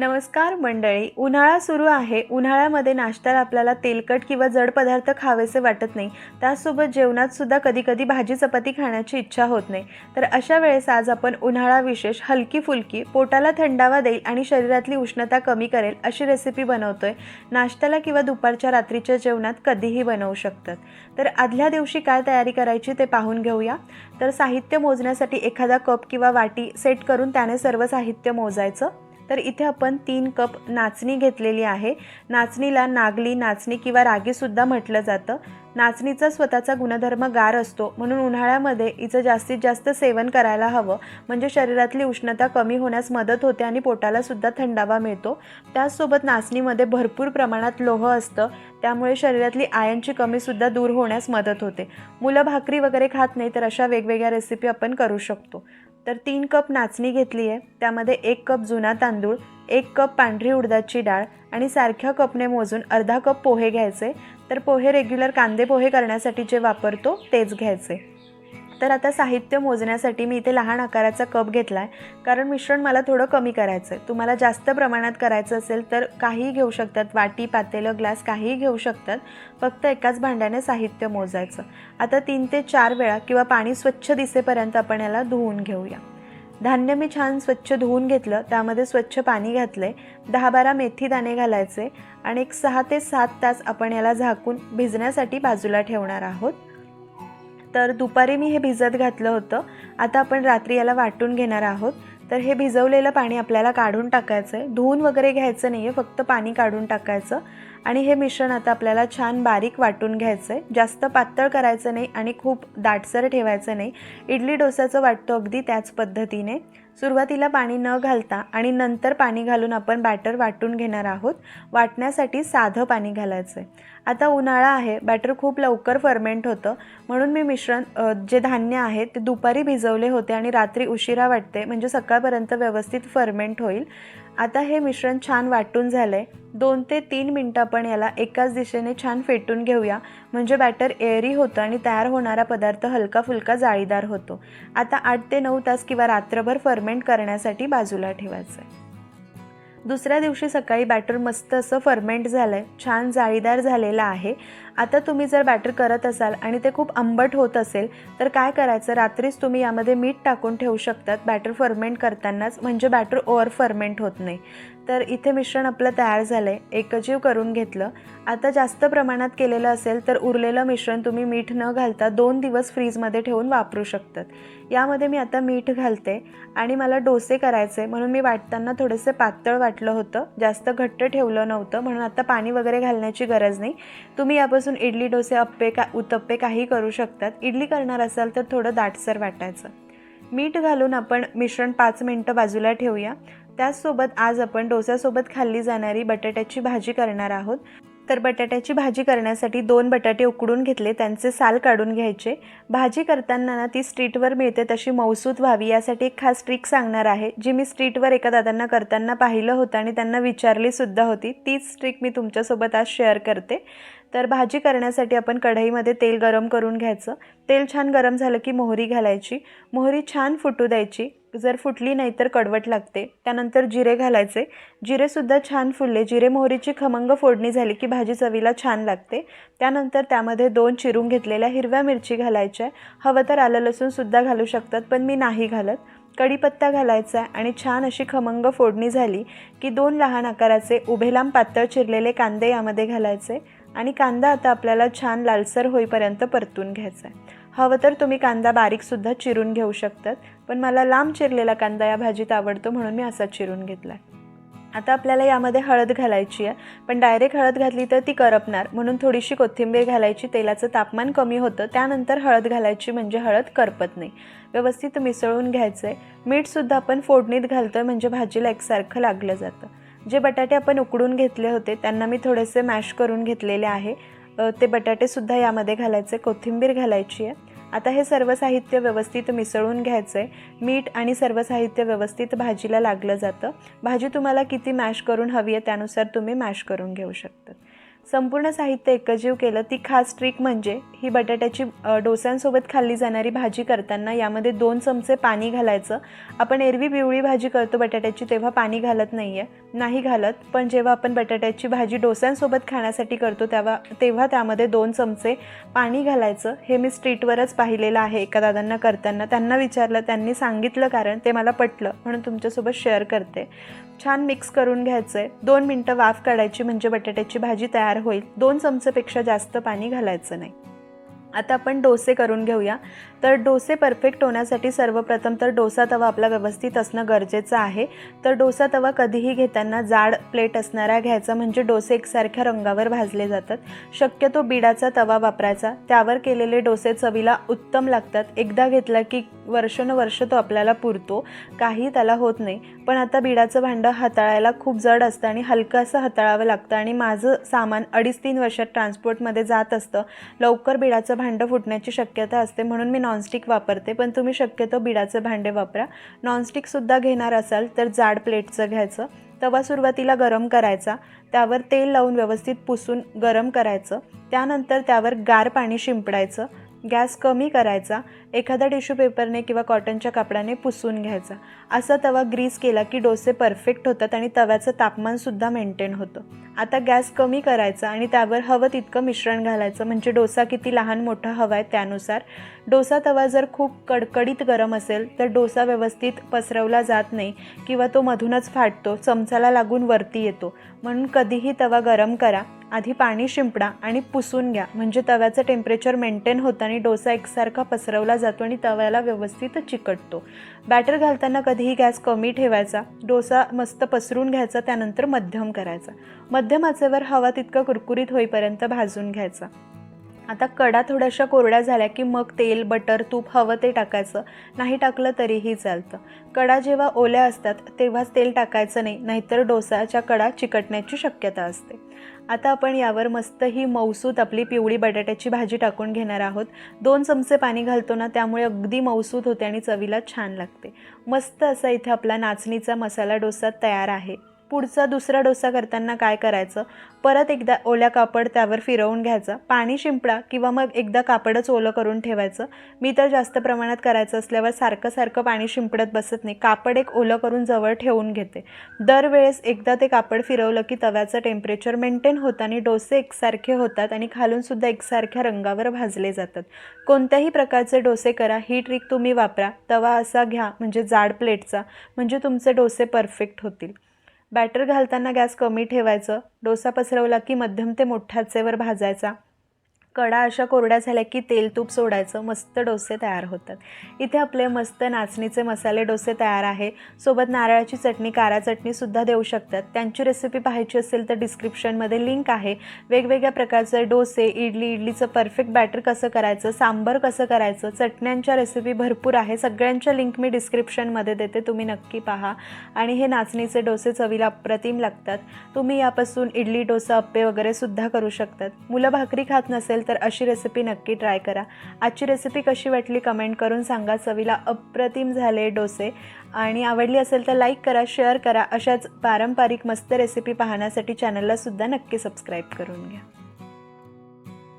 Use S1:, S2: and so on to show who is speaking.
S1: नमस्कार मंडळी उन्हाळा सुरू आहे. उन्हाळ्यामध्ये नाश्त्याला आपल्याला तेलकट किंवा जड पदार्थ खावेसे वाटत नाही. त्याचसोबत जेवणात सुद्धा कधी कधी भाजी चपाती खाण्याची इच्छा होत नाही. तर अशा वेळेस आज आपण उन्हाळा विशेष हलकी फुलकी पोटाला थंडावा देईल आणि शरीरातली उष्णता कमी करेल अशी रेसिपी बनवतोय. नाश्त्याला किंवा दुपारच्या रात्रीच्या जेवणात कधीही बनवू शकतात. तर आदल्या दिवशी काय तयारी करायची ते पाहून घेऊया. तर साहित्य मोजण्यासाठी एखादा कप किंवा वाटी सेट करून त्याने सर्व साहित्य मोजायचं. तर इथे आपण तीन कप नाचणी घेतलेली आहे. नाचणीला नागली नाचणी किंवा रागीसुद्धा म्हटलं जातं. नाचणीचा स्वतःचा गुणधर्म गार असतो. म्हणून उन्हाळ्यामध्ये हिचं जास्तीत जास्त सेवन करायला हवं. म्हणजे शरीरातली उष्णता कमी होण्यास मदत होते आणि पोटालासुद्धा थंडावा मिळतो. त्याचसोबत नाचणीमध्ये भरपूर प्रमाणात लोह असतं. त्यामुळे शरीरातली आयनची कमीसुद्धा दूर होण्यास मदत होते. मुलं भाकरी वगैरे खात नाही तर अशा वेगवेगळ्या रेसिपी आपण करू शकतो. तर तीन कप नाचणी घेतली आहे. त्यामध्ये एक कप जुना तांदूळ एक कप पांढरी उडदाची डाळ आणि सारख्या कपने मोजून अर्धा कप पोहे घ्यायचे. तर पोहे रेग्युलर कांदे पोहे करण्यासाठी जे वापरतो तेच घ्यायचे. तर आता साहित्य मोजण्यासाठी मी इथे लहान आकाराचा कप घेतला आहे कारण मिश्रण मला थोडं कमी करायचं आहे तुम्हाला जास्त प्रमाणात करायचं असेल तर काहीही घेऊ शकतात. वाटी पातेलं ग्लास काहीही घेऊ शकतात. फक्त एकाच भांड्याने साहित्य मोजायचं. आता तीन ते चार वेळा किंवा पाणी स्वच्छ दिसेपर्यंत आपण याला धुवून घेऊया. धान्य मी छान स्वच्छ धुवून घेतलं. त्यामध्ये स्वच्छ पाणी घातलं आहे दहा बारा मेथी दाणे घालायचे. आणि एक सहा ते सात तास आपण याला झाकून भिजण्यासाठी बाजूला ठेवणार आहोत. तर दुपारी मी हे भिजत घातलं होतं. आता आपण रात्री याला वाटून घेणार आहोत. तर हे भिजवलेलं पाणी आपल्याला काढून टाकायचं आहे धुवून वगैरे घ्यायचं नाही आहे फक्त पाणी काढून टाकायचं. आणि हे मिश्रण आता आपल्याला छान बारीक वाटून घ्यायचं आहे जास्त पातळ करायचं नाही आणि खूप दाटसर ठेवायचं नाही. इडली डोसाचं वाटतं अगदी त्याच पद्धतीने. सुरुवातीला पाणी न घालता आणि नंतर पाणी घालून आपण बॅटर वाटून घेणार आहोत. वाटण्यासाठी साधं पाणी घालायचं आहे आता उन्हाळा आहे बॅटर खूप लवकर फर्मेंट होतं. म्हणून मी मिश्रण जे धान्य आहे ते दुपारी भिजवले होते आणि रात्री उशिरा वाटते. म्हणजे सकाळपर्यंत व्यवस्थित फर्मेंट होईल. आता हे मिश्रण छान वाटून झालं आहे दोन ते तीन मिनटं आपण याला एकाच दिशेने छान फेटून घेऊया. म्हणजे बॅटर एअरी होतं आणि तयार होणारा पदार्थ हलका फुलका जाळीदार होतो. आता आठ ते नऊ तास किंवा रात्रभर फर्मेंट करण्यासाठी बाजूला ठेवायचं आहे दुसऱ्या दिवशी सकाळी बॅटर मस्त असं फर्मेंट झालं आहे छान जाळीदार झालेलं आहे. आता तुम्ही जर बॅटर करत असाल आणि ते खूप आंबट होत असेल तर काय करायचं? रात्रीच तुम्ही यामध्ये मीठ टाकून ठेवू शकतात. बॅटर फर्मेंट करतानाच म्हणजे बॅटर ओव्हर फर्मेंट होत नाही. तर इथे मिश्रण आपलं तयार झालं आहे एकजीव करून घेतलं. आता जास्त प्रमाणात केलेलं असेल तर उरलेलं मिश्रण तुम्ही मीठ न घालता दोन दिवस फ्रीजमध्ये ठेवून वापरू शकतात. यामध्ये मी आता मीठ घालते आणि मला डोसे करायचे म्हणून मी वाटताना थोडंसं पातळ वाटलं होतं. जास्त घट्ट ठेवलं नव्हतं म्हणून आता पाणी वगैरे घालण्याची गरज नाही. तुम्ही यापासून इडली डोसे अप्पे का उत्तप्पे काही करू शकतात. इडली करणार असाल तर थोडं दाटसर वाटायचं. मीठ घालून आपण मिश्रण पाच मिनटं बाजूला ठेवूया. त्याचसोबत आज आपण डोस्यासोबत खाल्ली जाणारी बटाट्याची भाजी करणार आहोत. तर बटाट्याची भाजी करण्यासाठी दोन बटाटे उकडून घेतले त्यांचे साल काढून घ्यायचे. भाजी करताना ना ती स्ट्रीटवर मिळते तशी मौसूत व्हावी यासाठी एक खास ट्रिक सांगणार आहे. जी मी स्ट्रीटवर एका दादांना करताना पाहिलं होतं आणि त्यांना विचारलीसुद्धा होती. तीच ट्रिक मी तुमच्यासोबत आज शेअर करते. तर भाजी करण्यासाठी आपण कढईमध्ये तेल गरम करून घ्यायचं. तेल छान गरम झालं की मोहरी घालायची. मोहरी छान फुटू द्यायची. जर फुटली नाही तर कडवट लागते. त्यानंतर जिरे घालायचे. जिरेसुद्धा छान फुलले. जिरे मोहरीची खमंग फोडणी झाली की भाजी चवीला छान लागते. त्यानंतर त्यामध्ये दोन चिरून घेतलेल्या हिरव्या मिरची घालायच्या हवं तर आलं लसूणसुद्धा घालू शकतात पण मी नाही घालत. कढीपत्ता घालायचा आणि छान अशी खमंग फोडणी झाली की दोन लहान आकाराचे उभे लांब पातळ चिरलेले कांदे यामध्ये घालायचे. आणि कांदा आता आपल्याला छान लालसर होईपर्यंत परतून घ्यायचा आहे. हवं तर तुम्ही कांदा बारीकसुद्धा चिरून घेऊ शकतात पण मला लांब चिरलेला कांदा या भाजीत आवडतो म्हणून मी असा चिरून घेतला आहे आता आपल्याला यामध्ये हळद घालायची आहे पण डायरेक्ट हळद घातली तर ती करपणार म्हणून थोडीशी कोथिंबीर घालायची तेलाचं तापमान कमी होतं त्यानंतर हळद घालायची म्हणजे हळद करपत नाही. व्यवस्थित मिसळून घ्यायचं आहे मीठसुद्धा आपण फोडणीत घालतो आहे म्हणजे भाजीला एकसारखं लागलं जातं. जे बटाटे आपण उकडून घेतले होते त्यांना मी थोडेसे मॅश करून घेतलेले आहे. ते बटाटेसुद्धा यामध्ये घालायचे कोथिंबीर घालायची आहे. आता हे सर्व साहित्य व्यवस्थित मिसळून घ्यायचं आहे मीठ आणि सर्व साहित्य व्यवस्थित भाजीला लागलं जातं. भाजी तुम्हाला किती मॅश करून हवी आहे त्यानुसार तुम्ही मॅश करून घेऊ शकता. संपूर्ण साहित्य एकजीव केलं. ती खास ट्रिक म्हणजे ही बटाट्याची डोस्यांसोबत खाल्ली जाणारी भाजी करताना यामध्ये दोन चमचे पाणी घालायचं. आपण एरवी पिवळी भाजी करतो बटाट्याची तेव्हा पाणी घालत नाही आहे नाही घालत पण जेव्हा आपण बटाट्याची भाजी डोस्यांसोबत खाण्यासाठी करतो तेव्हा तेव्हा त्यामध्ये दोन चमचे पाणी घालायचं. हे मी स्ट्रीटवरच पाहिलेलं आहे एका दादांना करताना. त्यांना विचारलं त्यांनी सांगितलं कारण ते मला पटलं म्हणून तुमच्यासोबत शेअर करते. छान मिक्स करून घ्यायचं आहे दोन मिनटं वाफ काढायची म्हणजे बटाट्याची भाजी तयार होईल. दोन चमचेपेक्षा जास्त पाणी घालायचं नाही. आता आपण डोसे करून घेऊया. तर डोसे परफेक्ट होण्यासाठी सर्वप्रथम तर डोसा तवा आपला व्यवस्थित असणं गरजेचं आहे. तर डोसा तवा कधीही घेताना जाड प्लेट असणारा घ्यायचा म्हणजे डोसे एकसारख्या रंगावर भाजले जातात. शक्यतो बिडाचा तवा वापरायचा. त्यावर केलेले डोसे चवीला उत्तम लागतात. एकदा घेतला की वर्षानुवर्ष तो आपल्याला पुरतो. काही त्याला होत नाही. पण आता बिडाचं भांडं हाताळायला खूप जड असतं आणि हलकं असं हाताळावं लागतं. आणि माझं सामान अडीच तीन वर्षात ट्रान्सपोर्टमध्ये जात असतं. लवकर बिडाचं भांडं फुटण्याची शक्यता असते म्हणून मी नॉनस्टिक वापरते. पण तुम्ही शक्यतो बिडाचे भांडे वापरा. नॉनस्टिकसुद्धा घेणार असाल तर जाड प्लेटचं घ्यायचं. तवा सुरुवातीला गरम करायचा. त्यावर तेल लावून व्यवस्थित पुसून गरम करायचं. त्यानंतर त्यावर गार पाणी शिंपडायचं. गॅस कमी करायचा एखाद्या टिश्यू पेपरने किंवा कॉटनच्या कापडाने पुसून घ्यायचा. असा तवा ग्रीस केला की डोसे परफेक्ट होतात आणि तव्याचं तापमानसुद्धा मेंटेन होतं. आता गॅस कमी करायचा आणि त्यावर हवं तितकं मिश्रण घालायचं म्हणजे डोसा किती लहान मोठा हवा आहे त्यानुसार डोसा तवा जर खूप कडकडीत गरम असेल तर डोसा व्यवस्थित पसरवला जात नाही किंवा तो मधूनच फाटतो चमचाला लागून वरती येतो. म्हणून कधीही तवा गरम करा आधी पाणी शिंपडा आणि पुसून घ्या. म्हणजे तव्याचं टेम्परेचर मेंटेन होतं आणि डोसा एकसारखा पसरवला जातो आणि तव्याला व्यवस्थित चिकटतो. बॅटर घालताना कधीही गॅस कमी ठेवायचा. डोसा मस्त पसरून घ्यायचा त्यानंतर मध्यम करायचा. मध्यम आचेवर हवा तितका कुरकुरीत होईपर्यंत भाजून घ्यायचा. आता कडा थोड्याशा कोरड्या झाल्या की मग तेल बटर तूप हवं ते टाकायचं. नाही टाकलं तरीही चालतं. कडा जेव्हा ओल्या असतात तेव्हाच तेल टाकायचं नाही नाहीतर डोसाच्या कडा चिकटण्याची शक्यता असते. आता आपण यावर मस्त ही मौसूत आपली पिवळी बटाट्याची भाजी टाकून घेणार आहोत. दोन चमचे पाणी घालतो ना त्यामुळे अगदी मौसूत होते आणि चवीला छान लागते. मस्त असा इथे आपला नाचणीचा मसाला डोसा तयार आहे. पुढचा दुसरा डोसा करताना काय करायचं? परत एकदा ओल्या कापड त्यावर फिरवून घ्यायचं. पाणी शिंपडा किंवा मग एकदा कापडच ओलं करून ठेवायचं. मी तर जास्त प्रमाणात करायचं असल्यावर सारखं सारखं पाणी शिंपडत बसत नाही. कापड एक ओलं करून जवळ ठेवून घेते. दरवेळेस एकदा ते कापड फिरवलं की तव्याचं टेम्परेचर मेंटेन होतं आणि डोसे एकसारखे होतात आणि खालूनसुद्धा एकसारख्या रंगावर भाजले जातात. कोणत्याही प्रकारचे डोसे करा. ही ट्रिक तुम्ही वापरा. तवा असा घ्या. म्हणजे जाड प्लेटचा म्हणजे तुमचे डोसे परफेक्ट होतील. बॅटर घालताना गॅस कमी ठेवायचं. डोसा पसरवला की मध्यम ते मोठ्या आचेवर भाजायचा. कडा अशा कोरड्या झाल्या की तेल तूप सोडायचं मस्त डोसे तयार होतात. इथे आपले मस्त नाचणीचे मसाले डोसे तयार आहे. सोबत नारळाची चटणी कारा चटणीसुद्धा देऊ शकतात. त्यांची रेसिपी पाहायची असेल तर डिस्क्रिप्शनमध्ये लिंक आहे. वेगवेगळ्या प्रकारचे डोसे इडली इडलीचं परफेक्ट बॅटर कसं करायचं सांबर कसं करायचं चटण्यांच्या रेसिपी भरपूर आहे. सगळ्यांच्या लिंक मी डिस्क्रिप्शनमध्ये देते तुम्ही नक्की पहा. आणि हे नाचणीचे डोसे चवीला अप्रतिम लागतात. तुम्ही यापासून इडली डोसा अप्पे वगैरे सुद्धा करू शकतात. मुलं भाकरी खात नसेल तर अशी रेसिपी नक्की ट्राय करा. आजची रेसिपी कशी वाटली कमेंट करून सांगा. चवीला अप्रतिम झाले डोसे. आणि आवडली असेल तर लाईक करा शेअर करा. अशाच पारंपरिक मस्त रेसिपी पाहण्यासाठी चॅनलला सुद्धा नक्की सबस्क्राईब करून घ्या.